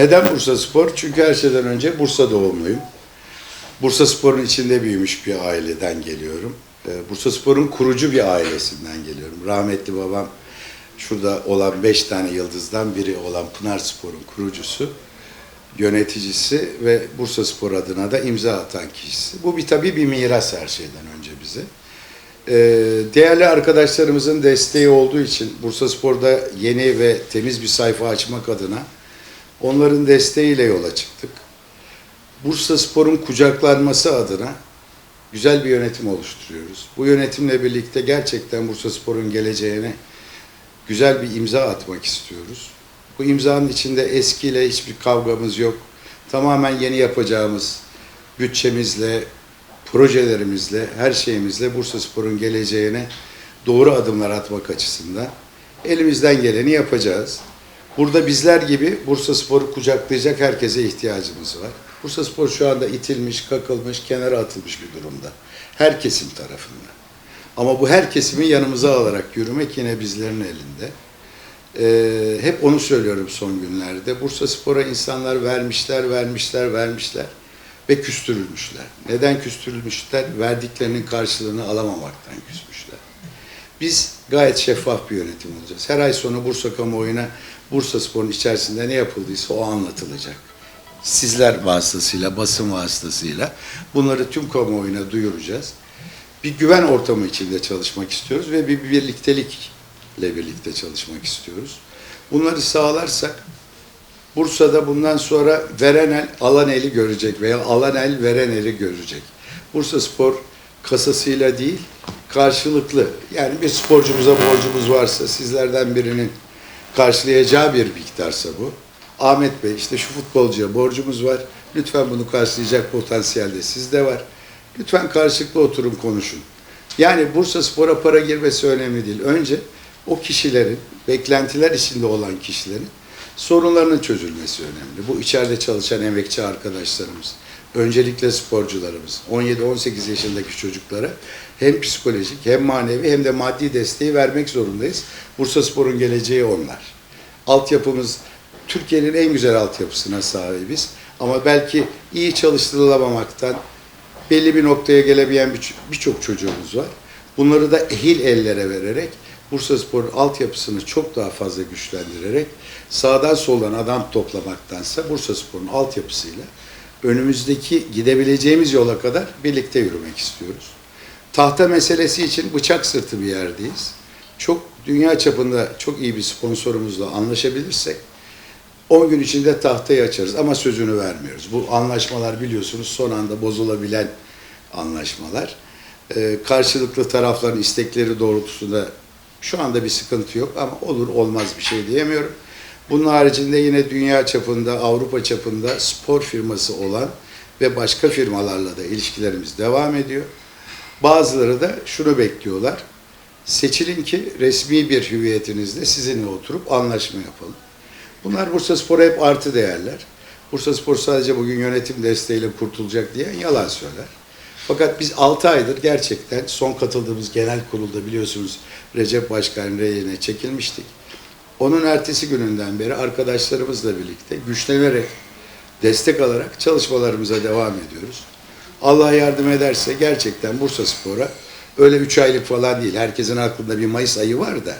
Neden Bursa Spor? Çünkü her şeyden önce Bursa doğumluyum. Bursa Spor'un içinde büyümüş bir aileden geliyorum. Ee, Bursa Spor'un kurucu bir ailesinden geliyorum. Rahmetli babam şurada olan beş tane yıldızdan biri olan Pınar Spor'un kurucusu, yöneticisi ve Bursa Spor adına da imza atan kişisi. Bu bir tabii bir miras her şeyden önce bize. Ee, Değerli arkadaşlarımızın desteği olduğu için Bursa Spor'da yeni ve temiz bir sayfa açmak adına onların desteğiyle yola çıktık. Bursa Spor'un kucaklanması adına güzel bir yönetim oluşturuyoruz. Bu yönetimle birlikte gerçekten Bursa Spor'un geleceğine güzel bir imza atmak istiyoruz. Bu imzanın içinde eskiyle hiçbir kavgamız yok. Tamamen yeni yapacağımız bütçemizle, projelerimizle, her şeyimizle Bursa Spor'un geleceğine doğru adımlar atmak açısından elimizden geleni yapacağız. Burada bizler gibi Bursa Spor'u kucaklayacak herkese ihtiyacımız var. Bursa Spor şu anda itilmiş, kakılmış, kenara atılmış bir durumda. Her kesim tarafından. Ama bu her kesimi yanımıza alarak yürümek yine bizlerin elinde. Ee, hep onu söylüyorum son günlerde. Bursa Spor'a insanlar vermişler, vermişler, vermişler ve küstürülmüşler. Neden küstürülmüşler? Verdiklerinin karşılığını alamamaktan küsmüşler. Biz gayet şeffaf bir yönetim olacağız. Her ay sonu Bursa kamuoyuna Bursa Spor'un içerisinde ne yapıldıysa o anlatılacak. Sizler vasıtasıyla, basın vasıtasıyla bunları tüm kamuoyuna duyuracağız. Bir güven ortamı içinde çalışmak istiyoruz ve bir birliktelikle birlikte çalışmak istiyoruz. Bunları sağlarsak Bursa'da bundan sonra veren el alan eli görecek veya alan el veren eli görecek. Bursa Spor kasasıyla değil karşılıklı yani bir sporcumuza borcumuz varsa sizlerden birinin karşılayacağı bir miktarsa bu. Ahmet Bey işte şu futbolcuya borcumuz var. Lütfen bunu karşılayacak potansiyel de sizde var. Lütfen karşılıklı oturun konuşun. Yani Bursa Spor'a para girmesi önemli değil. Önce o kişilerin, beklentiler içinde olan kişilerin sorunlarının çözülmesi önemli. Bu içeride çalışan emekçi arkadaşlarımız, öncelikle sporcularımız, 17-18 yaşındaki çocuklara hem psikolojik hem manevi hem de maddi desteği vermek zorundayız. Bursa Spor'un geleceği onlar. Altyapımız Türkiye'nin en güzel altyapısına sahibiz. Ama belki iyi çalıştırılamamaktan belli bir noktaya gelemeyen bir- birçok çocuğumuz var. Bunları da ehil ellere vererek Bursa Spor'un altyapısını çok daha fazla güçlendirerek sağdan soldan adam toplamaktansa Bursa Spor'un altyapısıyla önümüzdeki gidebileceğimiz yola kadar birlikte yürümek istiyoruz. Tahta meselesi için bıçak sırtı bir yerdeyiz. Çok dünya çapında çok iyi bir sponsorumuzla anlaşabilirsek 10 gün içinde tahtayı açarız ama sözünü vermiyoruz. Bu anlaşmalar biliyorsunuz son anda bozulabilen anlaşmalar. Ee, karşılıklı tarafların istekleri doğrultusunda şu anda bir sıkıntı yok ama olur olmaz bir şey diyemiyorum. Bunun haricinde yine dünya çapında, Avrupa çapında spor firması olan ve başka firmalarla da ilişkilerimiz devam ediyor. Bazıları da şunu bekliyorlar. Seçilin ki resmi bir hüviyetinizle sizinle oturup anlaşma yapalım. Bunlar Bursa Spor'a hep artı değerler. Bursa Spor sadece bugün yönetim desteğiyle kurtulacak diyen yalan söyler. Fakat biz 6 aydır gerçekten son katıldığımız genel kurulda biliyorsunuz Recep Başkan reyine çekilmiştik. Onun ertesi gününden beri arkadaşlarımızla birlikte güçlenerek, destek alarak çalışmalarımıza devam ediyoruz. Allah yardım ederse gerçekten Bursa Spor'a öyle 3 aylık falan değil. Herkesin aklında bir Mayıs ayı var da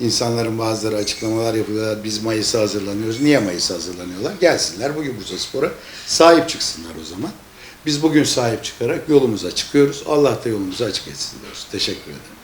insanların bazıları açıklamalar yapıyorlar. Biz Mayıs'a hazırlanıyoruz. Niye Mayıs'a hazırlanıyorlar? Gelsinler bugün Bursa Spor'a sahip çıksınlar o zaman. Biz bugün sahip çıkarak yolumuza çıkıyoruz. Allah da yolumuzu açık etsin diyoruz. Teşekkür ederim.